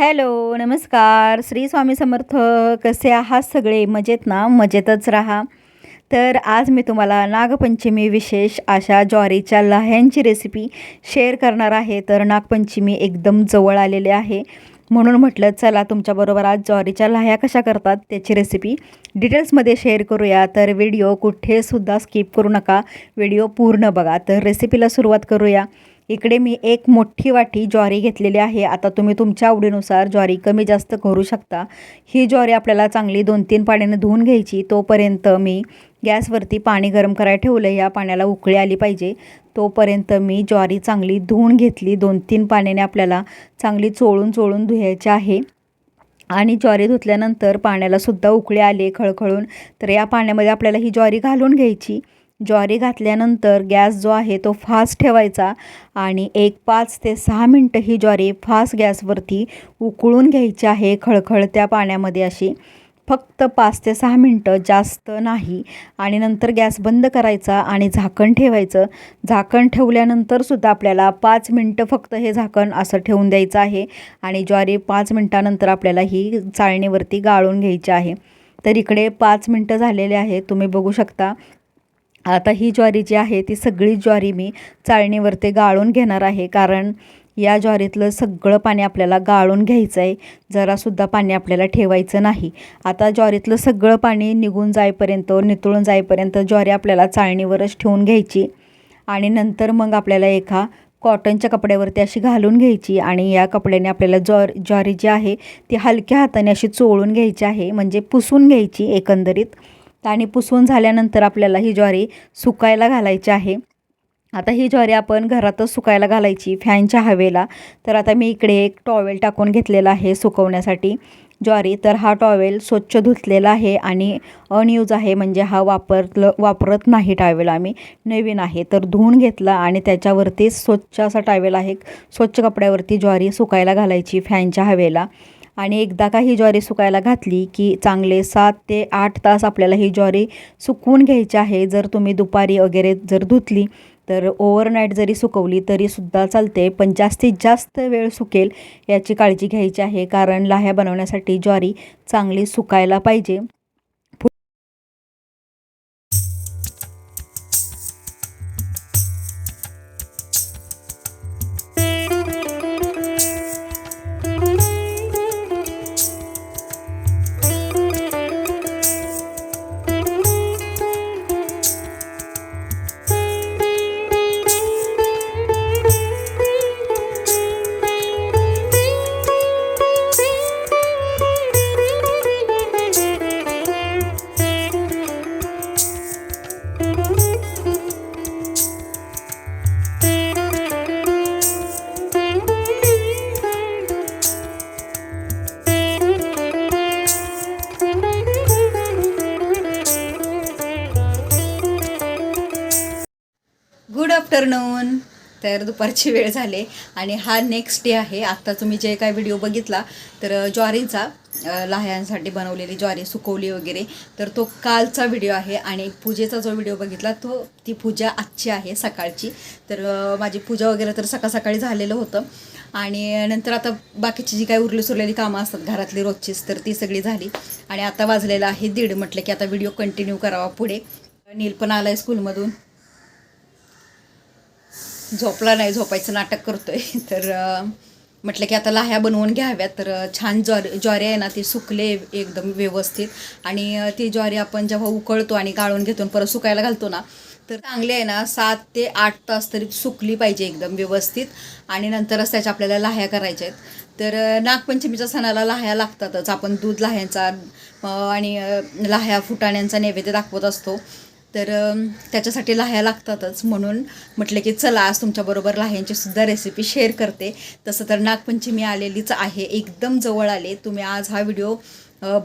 Hello नमस्कार. श्री स्वामी समर्थ कसे आहात सगळे? मजेत ना? मजेतच राहा. तर आज मी तुम्हाला नागपंचमी विशेष अशा ज्वारीच्या लाह्यांची रेसिपी शेअर करणार आहे. तर नागपंचमी एकदम जवळ आलेले आहे. म्हणून म्हटलं चला तुमच्याबरोबर आज ज्वारीच्या लाह्या कशा करतात त्याची रेसिपी डिटेल्समध्ये शेअर करूया. तर व्हिडिओ कुठेसुद्धा स्किप करू नका. व्हिडिओ पूर्ण बघा. तर रेसिपीला सुरुवात करूया. इकडे मी एक मोठी वाटी ज्वारी घेतलेली आहे. आता तुम्ही तुमच्या आवडीनुसार ज्वारी कमी जास्त करू शकता. ही ज्वारी आपल्याला चांगली दोन तीन पाण्याने धुवून घ्यायची. तोपर्यंत मी गॅसवरती पाणी गरम करायला ठेवलं या पाण्याला उकळी आली पाहिजे. तोपर्यंत मी ज्वारी चांगली धुवून घेतली. दोन तीन पाण्याने आपल्याला चांगली चोळून चोळून धुयायची आहे. आणि ज्वारी धुतल्यानंतर पाण्यालासुद्धा उकळे आले खळखळून. तर या पाण्यामध्ये आपल्याला ही ज्वारी घालून घ्यायची. ज्वारी घातल्यानंतर गॅस जो आहे तो फास्ट ठेवायचा आणि एक पाच ते सहा मिनटं ही ज्वारी फास्ट गॅसवरती उकळून घ्यायची आहे खळखळत्या पाण्यामध्ये अशी. फक्त पाच ते सहा मिनटं जास्त नाही. आणि नंतर गॅस बंद करायचा आणि झाकण ठेवायचं. झाकण ठेवल्यानंतरसुद्धा आपल्याला पाच मिनटं फक्त हे झाकण असं ठेवून द्यायचं आहे. आणि ज्वारी पाच मिनटानंतर आपल्याला ही चाळणीवरती गाळून घ्यायची आहे. तर इकडे पाच मिनटं झालेले आहे तुम्ही बघू शकता. आता ही ज्वारी जी आहे ती सगळी ज्वारी मी चाळणीवरती गाळून घेणार आहे. कारण या ज्वारीतलं सगळं पाणी आपल्याला गाळून घ्यायचं आहे जरासुद्धा पाणी आपल्याला ठेवायचं नाही. आता ज्वारीतलं सगळं पाणी निघून जाईपर्यंत नितळून जाईपर्यंत ज्वारी आपल्याला चाळणीवरच ठेवून घ्यायची. आणि नंतर मग आपल्याला एका कॉटनच्या कपड्यावरती अशी घालून घ्यायची आणि या कपड्याने आपल्याला ज्वार ज्वारी जी आहे ती हलक्या हाताने अशी चोळून घ्यायची आहे. म्हणजे पुसून घ्यायची एकंदरीत. आणि पुसून झाल्यानंतर आपल्याला ही ज्वारी सुकायला घालायची आहे. आता ही ज्वारी आपण घरातच सुकायला घालायची फॅनच्या हवेला. तर आता मी इकडे एक टॉवेल टाकून घेतलेला आहे सुकवण्यासाठी. ज्वारी तर हा टॉवेल स्वच्छ धुतलेला आहे आणि अनयूज आहे म्हणजे हा वापरलं वापरत नाही टॉवेल आम्ही. नवीन आहे तर धुवून घेतला आणि त्याच्यावरतीच स्वच्छ असा टॉवेल आहे स्वच्छ कपड्यावरती ज्वारी सुकायला घालायची फॅनच्या हवेला. आणि एकदा का ही ज्वारी सुकायला घातली की चांगले सात ते आठ तास आपल्याला ही ज्वारी सुकवून घ्यायची आहे. जर तुम्ही दुपारी वगैरे जर धुतली तर ओव्हरनाईट जरी सुकवली तरीसुद्धा चालते पण जास्तीत जास्त वेळ सुकेल याची काळजी घ्यायची आहे. कारण लाह्या बनवण्यासाठी ज्वारी चांगली सुकायला पाहिजे. आफ्टरनून. तर दुपारची वेळ झाले आणि हा नेक्स्ट डे आहे. आत्ता तुम्ही जे काय व्हिडिओ बघितला तर ज्वारीचा लाह्यांसाठी बनवलेली ज्वारी सुकवली वगैरे तर तो कालचा व्हिडिओ आहे आणि पूजेचा जो व्हिडिओ बघितला तो ती पूजा आजची आहे सकाळची. तर माझी पूजा वगैरे तर सकाळ सकाळी झालेलं होतं. आणि नंतर आता बाकीची जी काय उरली सुरलेली कामं असतात घरातली रोजचीच तर ती सगळी झाली. आणि आता वाजलेलं आहे दीड म्हटलं की आता व्हिडिओ कंटिन्यू करावा पुढे. नील पण आला आहे स्कूलमधून झोपला नाही झोपायचं नाटक करतोय. तर म्हटलं की आता लाह्या बनवून घ्याव्यात. तर छान ज्वारी ज्वारी आहे ना ती सुकले एकदम व्यवस्थित. आणि ती ज्वारी आपण जेव्हा उकळतो आणि गाळून घेतो परत सुकायला घालतो ना तर चांगली आहे ना सात ते आठ तास तरी सुकली पाहिजे एकदम व्यवस्थित. आणि नंतरच त्याच्या आपल्याला लाह्या करायच्या आहेत. तर नागपंचमीच्या सणाला लाह्या लागतातच. आपण दूध लाह्यांचा आणि लाह्या फुटाण्यांचा नैवेद्य दाखवत असतो. तर त्याच्यासाठी लाह्या लागतातच. म्हणून म्हटलं की चला आज तुमच्याबरोबर लाह्यांची सुद्धा रेसिपी शेअर करते. तसं तर नागपंचमी आलेलीच आहे. एकदम जवळ आले. तुम्ही आज हा व्हिडिओ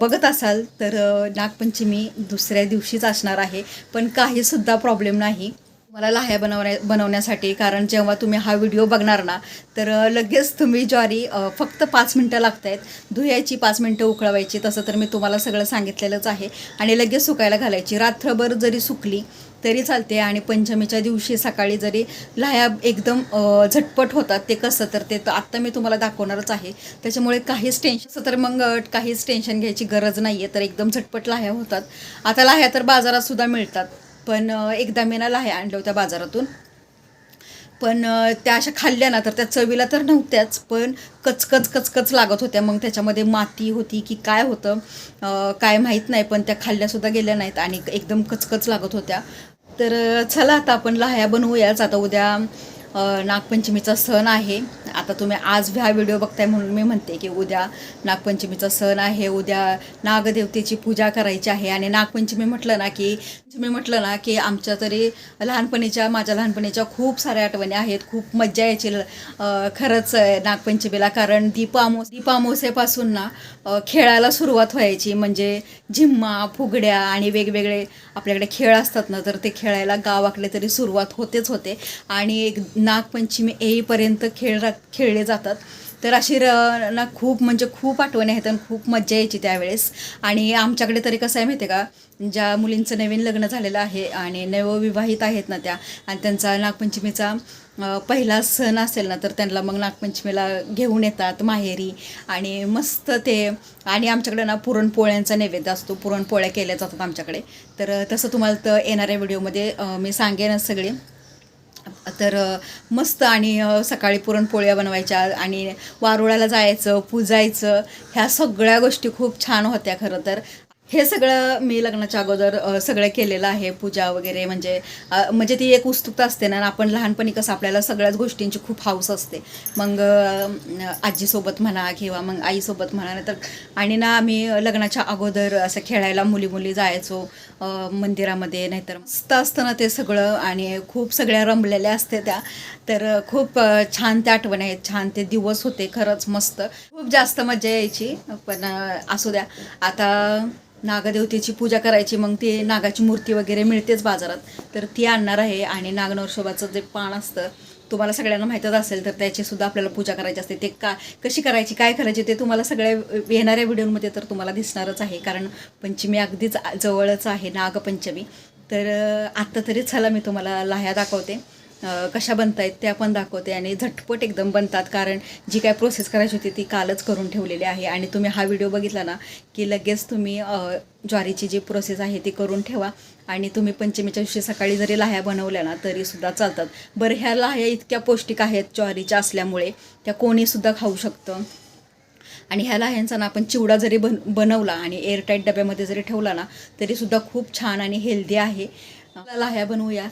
बघत असाल तर नागपंचमी दुसऱ्या दिवशीच असणार आहे. पण काहीसुद्धा प्रॉब्लेम नाही. मला लाह्या बनवण्या बनवण्यासाठी कारण जेव्हा तुम्ही हा व्हिडिओ बघणार ना तर लगेच तुम्ही ज्वारी फक्त पाच मिनटं लागत आहेत धुयायची पाच मिनटं उकळवायची तसं तर मी तुम्हाला सगळं सांगितलेलंच आहे. आणि लगेच सुकायला घालायची. रात्रभर जरी सुकली तरी चालते. आणि पंचमीच्या दिवशी सकाळी जरी लाह्या एकदम झटपट होतात ते कसं तर ते तर आत्ता मी तुम्हाला दाखवणारच आहे. त्याच्यामुळे काहीच टेन्शन तर मग काहीच टेन्शन घ्यायची गरज नाही आहे तर एकदम झटपट लाह्या होतात. आता लाह्या तर बाजारातसुद्धा मिळतात. पण एकदा मी ना लाह्या आणल्या होत्या बाजारातून. पण त्या अशा खाल्ल्या ना तर त्या चवीला तर नव्हत्याच पण कचकच कचकच लागत होत्या. मग त्याच्यामध्ये माती होती की काय होतं काय माहीत नाही पण त्या खाल्ल्यासुद्धा गेल्या नाहीत आणि एकदम कचकच लागत होत्या. तर चला आता आपण लाह्या बनवूयाच. आता उद्या नागपंचमीचा सण आहे. आता तुम्ही आज ह्या व्हिडिओ बघताय म्हणून मी म्हणते की उद्या नागपंचमीचा सण आहे. उद्या नागदेवतेची पूजा करायची आहे. आणि नागपंचमी म्हटलं ना की मी म्हटलं ना की आमच्या तरी लहानपणीच्या माझ्या लहानपणीच्या खूप साऱ्या आठवणी आहेत. खूप मज्जा यायची. खरंच नागपंचमीला कारण दीपामोस दीपामोसेपासून ना खेळायला सुरुवात व्हायची. म्हणजे झिम्मा फुगड्या आणि वेगवेगळे आपल्याकडे खेळ असतात ना तर ते खेळायला गावाकडे तरी सुरुवात होतेच होते. आणि एक नागपंचमी येईपर्यंत खेळ रा- खेळले जातात. तर अशी र ना खूप म्हणजे खूप आठवणी आहेत आणि खूप मज्जा यायची त्यावेळेस. आणि आमच्याकडे तरी कसं आहे माहिती आहे का? ज्या मुलींचं नवीन लग्न झालेलं आहे आणि नवविवाहित आहेत ना त्या आणि त्यांचा नागपंचमीचा पहिला सण असेल ना तर त्यांना मग नागपंचमीला घेऊन येतात माहेरी. आणि मस्त ते आणि आमच्याकडे ना पुरणपोळ्यांचा नैवेद्य असतो. पुरणपोळ्या केल्या जातात आमच्याकडे. तर तसं तुम्हाला तर येणाऱ्या व्हिडिओमध्ये मी सांगेन सगळे. तर मस्त आणि सकाळी पुरणपोळ्या बनवायच्या आणि वारुळाला जायचं पूजायचं ह्या सगळ्या गोष्टी खूप छान होत्या खरं तर. हे सगळं मी लग्नाच्या अगोदर सगळं केलेलं आहे. पूजा वगैरे म्हणजे म्हणजे ती एक उत्सुकता असते ना आपण लहानपणी कसं आपल्याला सगळ्याच गोष्टींची खूप हाऊस असते. मग आजीसोबत म्हणा किंवा मग आईसोबत म्हणा तर आणि ना आम्ही लग्नाच्या अगोदर असं खेळायला मुली मुली जायचो मंदिरामध्ये नाहीतर मस्त असतं ना ते सगळं आणि खूप सगळ्या रमलेल्या असते त्या. तर खूप छान त्या आठवण आहेत. छान ते दिवस होते खरंच मस्त. खूप जास्त मजा यायची पण असू द्या. आता नागदेवतेची पूजा करायची मग ते नागाची मूर्ती वगैरे मिळतेच बाजारात. तर ती आणणार आहे आणि नागनरशोबाचं जे पान असतं तुम्हाला सगळ्यांना माहीतच असेल तर त्याची सुद्धा आपल्याला पूजा करायची असते. ते का कशी करायची काय करायची ते तुम्हाला सगळ्या येणाऱ्या व्हिडिओमध्ये तर तुम्हाला दिसणारच आहे. कारण पंचमी अगदीच जवळच आहे नागपंचमी. तर आत्ता तरी चला मी तुम्हाला लाह्या दाखवते. कशा बनतायत त्या पण दाखवते आणि झटपट एकदम बनतात. कारण जी काय प्रोसेस करायची होती ती कालच करून ठेवलेली आहे. आणि तुम्ही हा व्हिडिओ बघितला ना की लगेच तुम्ही ज्वारीची जी प्रोसेस आहे ती करून ठेवा. आणि तुम्ही पंचमीच्या दिवशी सकाळी जरी लाह्या बनवल्या ना तरीसुद्धा चालतात. बरं ह्या लाह्या इतक्या पौष्टिक आहेत ज्वारीच्या असल्यामुळे त्या कोणीसुद्धा खाऊ शकतं. आणि ह्या लाह्यांचा ना आपण चिवडा जरी बन बनवला आणि एअरटाईट डब्यामध्ये जरी ठेवला ना तरीसुद्धा खूप छान आणि हेल्दी आहे. आपल्या लाह्या बनवूया.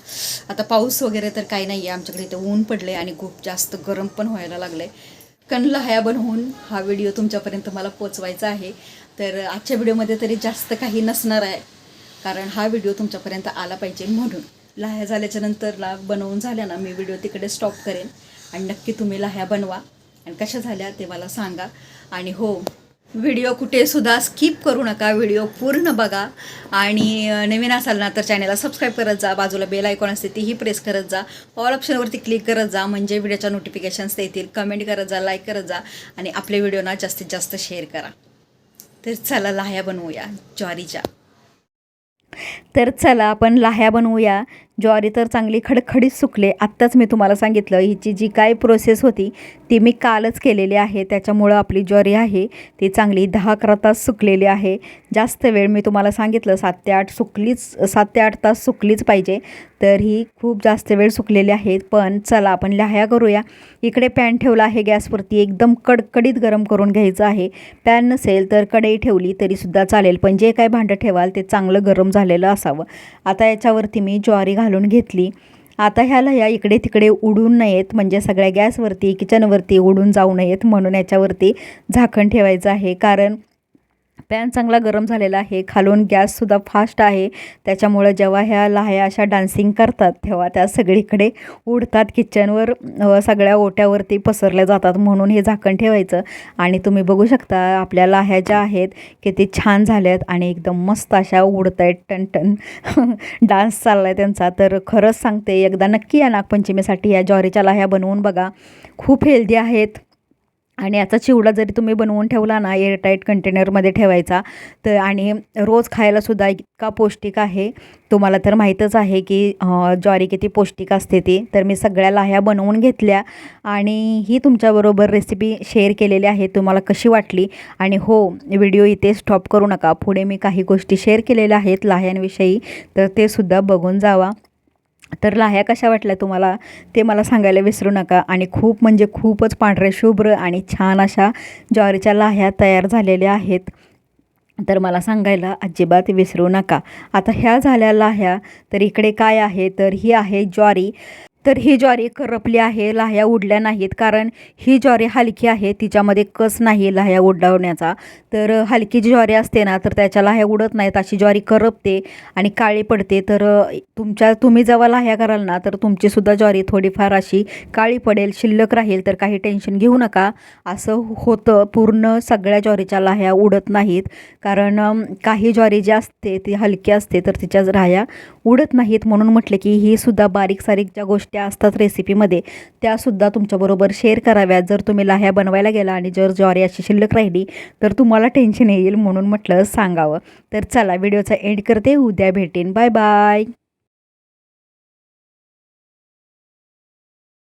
आता पाऊस वगैरे तर काही नाही आहे आमच्याकडे इथं ऊन पडले आणि खूप जास्त गरम पण व्हायला लागलं आहे कारण लाह्या बनवून हा व्हिडिओ तुमच्यापर्यंत मला पोचवायचा आहे. तर आजच्या व्हिडिओमध्ये तरी जास्त काही नसणार आहे. कारण हा व्हिडिओ तुमच्यापर्यंत आला पाहिजे म्हणून. लाह्या झाल्याच्यानंतर ला बनवून झाल्या ना मी व्हिडिओ तिकडे स्टॉप करेन. आणि नक्की तुम्ही लाह्या बनवा. आणि कशा झाल्या ते मला सांगा. आणि हो व्हिडिओ कुठेसुद्धा स्किप करू नका व्हिडिओ पूर्ण बघा. आणि नवीन असाल ना तर चॅनलला सबस्क्राईब करत जा बाजूला बेल आयकॉन असते तीही प्रेस करत जा. ऑल ऑप्शनवरती क्लिक करत जा म्हणजे व्हिडिओच्या नोटिफिकेशन्स येतील. कमेंट करत जा लाईक करत जा आणि आपले व्हिडिओ ना जास्तीत जास्त शेअर करा. तर चला लाह्या बनवूया ज्वारीच्या. तर चला आपण लाह्या बनवूया. ज्वारी तर चांगली खडखडीत सुकले आत्ताच मी तुम्हाला सांगितलं हिची जी काय प्रोसेस होती ती मी कालच केलेली आहे. त्याच्यामुळं आपली ज्वारी आहे ती चांगली दहा अकरा तास सुकलेली आहे. जास्त वेळ मी तुम्हाला सांगितलं सात ते आठ सुकलीच सात ते आठ तास सुकलीच पाहिजे. तर ही खूप जास्त वेळ सुकलेली आहे. पण चला आपण लहाया करूया. इकडे पॅन ठेवला आहे गॅसवरती एकदम कडकडीत गरम करून घ्यायचं आहे. पॅन नसेल तर कढई ठेवली तरीसुद्धा चालेल. पण जे काय भांडं ठेवाल ते चांगलं गरम झालेलं असावं. आता याच्यावरती मी ज्वारी घालून घेतली. आता ह्याला लह्या इकडे तिकडे उडून नयेत. म्हणजे सगळ्या गॅसवरती किचनवरती उडून जाऊ नयेत म्हणून याच्यावरती झाकण ठेवायचं आहे. कारण पॅन चांगला गरम झालेला आहे. खालून गॅससुद्धा फास्ट आहे. त्याच्यामुळं जेव्हा ह्या लाह्या अशा डान्सिंग करतात तेव्हा त्या सगळीकडे उडतात. किचनवर सगळ्या ओट्यावरती पसरल्या जातात म्हणून हे झाकण ठेवायचं. आणि तुम्ही बघू शकता आपल्या लाह्या ज्या आहेत किती छान झाल्यात आणि एकदम मस्त अशा उडत आहेत टनटन डान्स चालला आहे त्यांचा. तर खरंच सांगते एकदा नक्की या नागपंचमीसाठी या ज्वारीच्या लाह्या बनवून बघा. खूप हेल्दी आहेत. आणि याचा चिवडा जरी तुम्ही बनवून ठेवला ना एअरटाईट कंटेनरमध्ये ठेवायचा तर आणि रोज खायलासुद्धा इतका पौष्टिक आहे. तुम्हाला तर माहीतच आहे की ज्वारी किती पौष्टिक असते ती. तर मी सगळ्या लाह्या बनवून घेतल्या आणि ही तुमच्याबरोबर रेसिपी शेअर केलेली आहे. तुम्हाला कशी वाटली? आणि हो व्हिडिओ इथे स्टॉप करू नका. पुढे मी काही गोष्टी शेअर केलेल्या आहेत लाह्यांविषयी तर ते सुद्धा बघून जावा. तर लाह्या कशा वाटल्या तुम्हाला? ते मला सांगायला विसरू नका. आणि खूप म्हणजे खूपच पांढरे शुभ्र आणि छान अशा ज्वारीच्या लाह्या तयार झालेल्या आहेत. तर मला सांगायला अजिबात विसरू नका. आता ह्या झाल्या लाह्या तर इकडे काय आहे? तर ही आहे ज्वारी. तर ही ज्वारी करपली आहे लाह्या उडल्या नाहीत. कारण ही ज्वारी हलकी आहे तिच्यामध्ये कस नाही लाह्या उडवण्याचा. तर हलकी जी ज्वारी असते ना तर त्याच्या लाह्या उडत नाहीत अशी ज्वारी करपते आणि काळी पडते. तर तुमच्या तुम्ही जेव्हा लाह्या कराल ना तर तुमचीसुद्धा ज्वारी थोडीफार अशी काळी पडेल शिल्लक राहील. तर काही टेन्शन घेऊ नका. असं होतं पूर्ण सगळ्या ज्वारीच्या लाह्या उडत नाहीत. कारण काही ज्वारी जी असते ती हलकी असते तर तिच्या राह्या उडत नाहीत. म्हणून म्हटलं की ही सुद्धा बारीक सारीक ज्या गोष्टी त्या असतात रेसिपीमध्ये त्यासुद्धा तुमच्याबरोबर शेअर कराव्यात. जर तुम्ही लाह्या बनवायला गेला आणि जर ज्वारी अशी शिल्लक राहिली तर तुम्हाला टेन्शन येईल म्हणून म्हटलं सांगावं. तर चला व्हिडिओचा एंड करते. उद्या भेटेन. Bye bye